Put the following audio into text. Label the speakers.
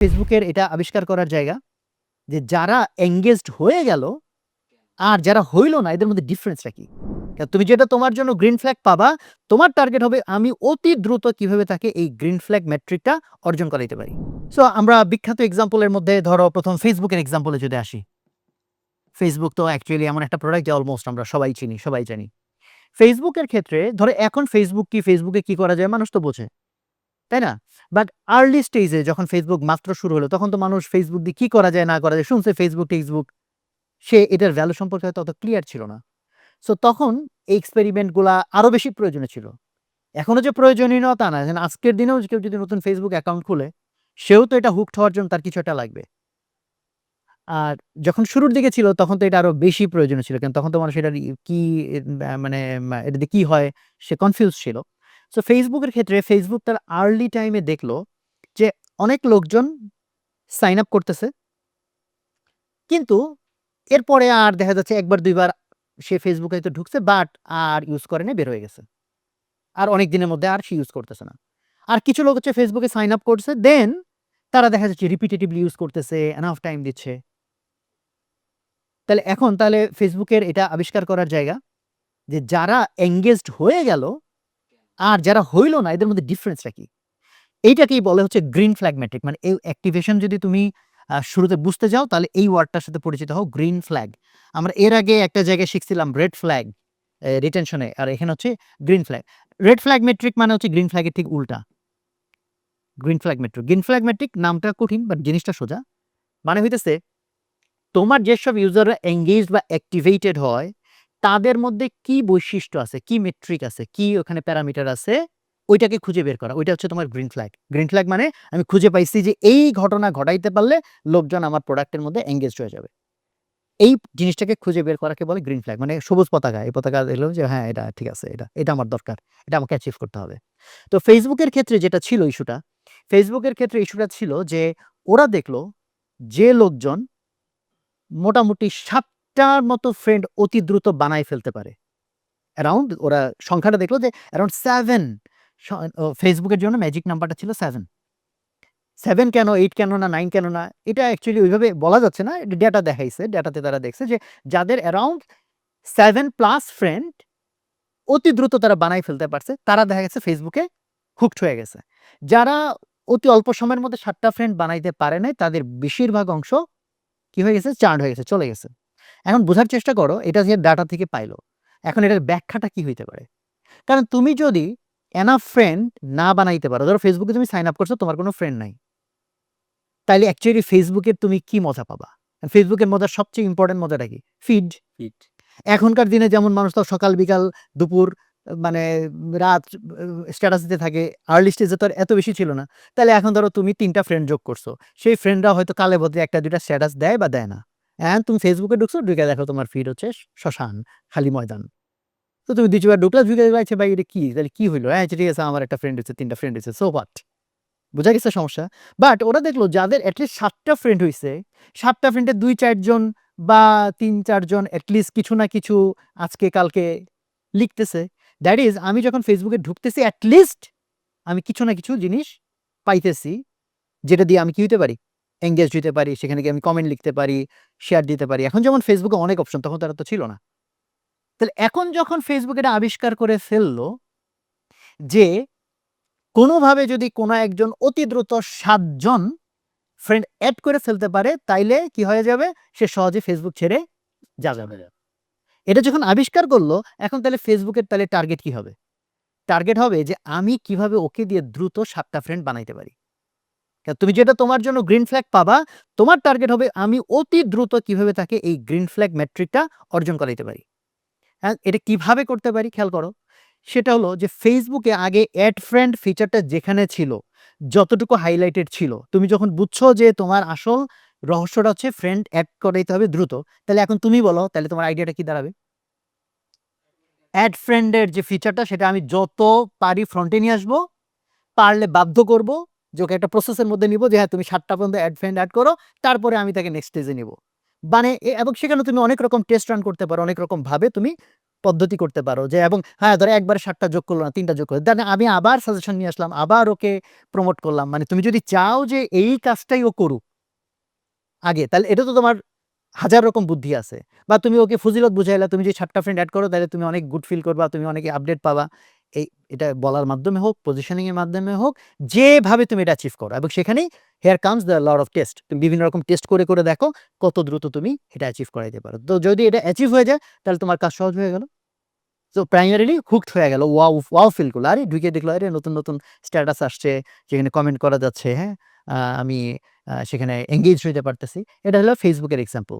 Speaker 1: ফেসবুকের এটা আবিষ্কার করার জায়গা যে যারা এঙ্গেজড হয়ে গেল আর যারা হইল না, এদের মধ্যে ডিফারেন্সটা কি? তুমি যেটা তোমার জন্য গ্রিন ফ্ল্যাগ পাবা, তোমার টার্গেট হবে আমি অতি দ্রুত কীভাবে তাকে এই গ্রিন ফ্ল্যাগ ম্যাট্রিকটা অর্জন করাইতে পারি। সো আমরা বিখ্যাত এক্সাম্পলের মধ্যে ধরো প্রথম ফেসবুকের এক্সাম্পলে যদি আসি। ফেসবুক তো অ্যাকচুয়ালি এমন একটা প্রোডাক্ট যে অলমোস্ট আমরা সবাই চিনি, সবাই জানি। ফেসবুকের ক্ষেত্রে, ধরো এখন ফেসবুক কি ফেসবুকে কি করা যায় মানুষ তো বোঝে। তাই না? বাট আর্লি স্টেজে যখন ফেসবুক মাত্র শুরু হলো তখন তো মানুষ ফেসবুক দিয়ে কি করা যায় না করা যায় শুনছে ফেসবুক টেক্সবুক সে এটার ভ্যালু সম্পর্কে হয়তো অত ক্লিয়ার ছিল না। সো তখন এই এক্সপেরিমেন্টগুলা আরও বেশি প্রয়োজনীয় ছিল। এখনও যে প্রয়োজনীয় তা না আজকের দিনেও কেউ যদি নতুন ফেসবুক অ্যাকাউন্ট খুলে সেও তো এটা হুকড হওয়ার জন্য তার কিছু একটা লাগবে। আর যখন শুরুর দিকে ছিল তখন তো এটা আরও বেশি প্রয়োজনীয় ছিল কারণ তখন তো মানুষ এটা কি মানে আহ, এটা দিয়ে কি হয় সে কনফিউজ ছিল। সো ফেসবুকের ক্ষেত্রে ফেসবুক তার আর্লি টাইমে দেখল যে অনেক লোকজন সাইন আপ করতেছে। কিন্তু এরপরে আর দেখা যাচ্ছে একবার, দুইবার সে ফেসবুকে হয়তো ঢুকছে বাট আর ইউজ করে না বের হয়ে গেছে। আর অনেক দিনের মধ্যে আর সে ইউজ করতেছে না। আর কিছু লোক হচ্ছে ফেসবুকে সাইন আপ করছে দেন তারা দেখা যাচ্ছে রিপিটেটিভলি ইউজ করতেছে এনাফ টাইম দিচ্ছে। তাহলে এখন তাহলে ফেসবুকের এটা আবিষ্কার করার জায়গা যে যারা এঙ্গেজড হয়ে গেল আর যারা হইল না, এদের মধ্যে ডিফারেন্সটা কি? এইটাকেই বলে হচ্ছে গ্রিন ফ্ল্যাগ ম্যাট্রিক মানে এই অ্যাক্টিভেশন যদি তুমি শুরুতে বুঝতে যাও, তাহলে এই ওয়ার্ডটার সাথে পরিচিত হও গ্রিন ফ্ল্যাগ আমরা এর আগে একটা জায়গায় শিখছিলাম রেড ফ্ল্যাগ রিটেনশনে আর এখানে হচ্ছে green flag red flag metric মানে হচ্ছে গ্রিন ফ্ল্যাগের ঠিক উল্টা। Green flag metric green flag metric নামটা কঠিন বাট জিনিসটা সোজা। মানে হইতেছে, তোমার যেসব ইউজাররা এঙ্গেজ বা অ্যাক্টিভেটেড হয় তাদের মধ্যে কি বৈশিষ্ট্য আছে? কি মেট্রিক আছে? কি ওখানে প্যারামিটার আছে? ওইটাকে খুঁজে বের করা। ওইটা হচ্ছে তোমার গ্রিন ফ্ল্যাগ গ্রিন ফ্ল্যাগ মানে আমি খুঁজে পাইছি যে এই ঘটনা ঘটাইতে পারলে লোকজন আমার প্রোডাক্টের মধ্যে এঙ্গেজ হয়ে যাবে। এই জিনিসটাকে খুঁজে বের করাকে বলে গ্রিন ফ্ল্যাগ মানে সবুজ পতাকা। এই পতাকা দেখলাম যে হ্যাঁ এটা ঠিক আছে, এটা এটা আমার দরকার। এটা আমাকে অ্যাচিভ করতে হবে। তো ফেসবুকের ক্ষেত্রে যেটা ছিল ইস্যুটা ফেসবুকের ক্ষেত্রে ইস্যুটা ছিল যে, ওরা দেখল যে লোকজন মোটামুটি সাতটার মতো ফ্রেন্ড অতি দ্রুত বানায় ফেলতে পারে। অ্যারাউন্ড ওরা সংখ্যাটা দেখল যে অ্যারাউন্ড সেভেন ফেসবুকের জন্য ম্যাজিক নাম্বারটা ছিল সেভেন সেভেন কেন এইট কেন না নাইন কেন না, এটা অ্যাকচুয়ালি ওইভাবে বলা যাচ্ছে না ডেটা দেখাইছে ডেটাতে তারা দেখছে যে যাদের অ্যারাউন্ড সেভেন প্লাস ফ্রেন্ড অতি দ্রুত তারা বানাই ফেলতে পারছে, তারা দেখা গেছে ফেসবুকে হুকড হয়ে গেছে। যারা অতি অল্প সময়ের মধ্যে সাতটা ফ্রেন্ড বানাইতে পারে নাই, তাদের বেশিরভাগ অংশ কি হয়ে গেছে চার্ড হয়ে গেছে, চলে গেছে। এখন বোঝার চেষ্টা করো এটা যে ডাটা থেকে পাইলো এখন এটার ব্যাখ্যাটা কি হইতে পারে? কারণ তুমি যদি এনাফ ফ্রেন্ড না বানাইতে পারো ধরো ফেসবুকে তুমি সাইন আপ করছ তোমার কোনো ফ্রেন্ড নাই। তাইলে অ্যাকচুয়ালি ফেসবুকের তুমি কি মজা পাবা? ফেসবুকের মজার সবচেয়ে ইম্পর্টেন্ট মজাটা কি? ফিড
Speaker 2: ফিট
Speaker 1: এখনকার দিনে যেমন মানুষ তো সকাল বিকাল দুপুর মানে রাত স্ট্যাটাস দিতে থাকে আর্লি স্টেজে তো এত বেশি ছিল না। তাহলে এখন ধরো তুমি তিনটা ফ্রেন্ড যোগ করছ সেই ফ্রেন্ডরা হয়তো কালে বদলে একটা দুইটা স্ট্যাটাস দেয় বা দেয় না। হ্যাঁ তুমি ফেসবুকে ঢুকছো ঢুকে দেখো তোমার ফিড হচ্ছে শ্মশান খালি ময়দান। তো তুমি দুইবার ঢুকলা ঢুকে লাগছে ভাই এটা কি? তাহলে কি হইল? হ্যাঁ আচ্ছা, ঠিক আছে আমার একটা ফ্রেন্ড হচ্ছে তিনটা ফ্রেন্ড হচ্ছে সো বাট বোঝা গেছে সমস্যা? বাট ওরা দেখল যাদের অ্যাটলিস্ট সাতটা ফ্রেন্ড হয়েছে সাতটা ফ্রেন্ডে দুই চারজন বা তিন চারজন অ্যাটলিস্ট কিছু না কিছু আজকে কালকে লিখতেছে। দ্যাট ইজ আমি যখন ফেসবুকে ঢুকতেছি অ্যাটলিস্ট আমি কিছু না কিছু জিনিস পাইতেছি যেটা দিয়ে আমি কি হইতে পারি? এঙ্গেজ দিতে পারি, সেখানে গিয়ে আমি কমেন্ট লিখতে পারি শেয়ার দিতে পারি। এখন যেমন ফেসবুকে অনেক অপশন তখন তারা তো ছিল না। তাহলে এখন যখন ফেসবুক এটা আবিষ্কার করে ফেলল, যে কোনোভাবে যদি কোনো একজন অতি দ্রুত সাতজন ফ্রেন্ড অ্যাড করে ফেলতে পারে, তাইলে কি হয়ে যাবে? সে সহজে ফেসবুক ছেড়ে যা যাবে। এটা যখন আবিষ্কার করল, এখন তাহলে ফেসবুকের তাহলে টার্গেট কি হবে? টার্গেট হবে যে আমি কীভাবে ওকে দিয়ে দ্রুত সাতটা ফ্রেন্ড বানাইতে পারি। তুমি যেটা তোমার জন্য গ্রিন ফ্ল্যাগ পাবা, তোমার টার্গেট হবে আমি অতি দ্রুত কীভাবে তাকে এই গ্রিন ফ্ল্যাগ ম্যাট্রিকটা অর্জন করাইতে পারি। হ্যাঁ এটা কীভাবে করতে পারি খেয়াল করো। সেটা হলো যে ফেসবুকে আগে অ্যাড ফ্রেন্ড ফিচারটা যেখানে ছিল, যতটুকু হাইলাইটেড ছিল, তুমি যখন বুঝছ যে তোমার আসল রহস্যটা হচ্ছে ফ্রেন্ড অ্যাড করাইতে হবে দ্রুত, তাহলে এখন তুমি বলো, তাহলে তোমার আইডিয়াটা কি দাঁড়াবে? অ্যাড ফ্রেন্ডের যে ফিচারটা সেটা আমি যত পারি ফ্রন্টে নিয়ে আসব, পারলে বাধ্য করব যে, ওকে একটা প্রসেসের মধ্যে নিব যে হ্যাঁ তুমি সাতটা পর্যন্ত অ্যাড ফ্রেন্ড অ্যাড করো, তারপরে আমি তাকে নেক্সট স্টেজে নিব। মানে এবং সেখানে তুমি অনেক রকম টেস্ট রান করতে পারো, অনেক রকম ভাবে তুমি পদ্ধতি করতে পারো যে, এবং হ্যাঁ ধরো একবার সাতটা যোগ করল না, তিনটা যোগ করল দেন আমি আবার সাজেশন নিয়ে আসলাম, আবার ওকে প্রমোট করলাম। মানে তুমি যদি চাও যে, এই কাজটাই ও করুক আগে, তাহলে এটা তো তোমার হাজার রকম বুদ্ধি আছে। বা তুমি ওকে ফজিলত বুঝাইলা, তুমি যে সাতটা ফ্রেন্ড অ্যাড করো, তাহলে তুমি অনেক গুড ফিল করবা, তুমি অনেক আপডেট পাবা। এই, এটা বলার মাধ্যমে হোক পজিশনিং এর মাধ্যমে হোক, যেভাবে তুমি এটা অ্যাচিভ করো। এবং সেখানেই here comes the lord of test তুমি বিভিন্ন রকম টেস্ট করে করে দেখো কত দ্রুত তুমি এটা অ্যাচিভ করাইতে পারো। তো যদি এটা অ্যাচিভ হয়ে যায়, তাহলে তোমার কাজ সহজ হয়ে গেল। তো প্রাইমারিলি হুকড হয়ে গেল। ওয়াও ওয়াও করল। আরে, ঢুকে দেখল, আরে, নতুন নতুন স্ট্যাটাস আসছে, যেখানে কমেন্ট করা যাচ্ছে হ্যাঁ? আমি সেখানে এঙ্গেজ হইতে পারতেছি। এটা হলো ফেসবুকের এক্সাম্পল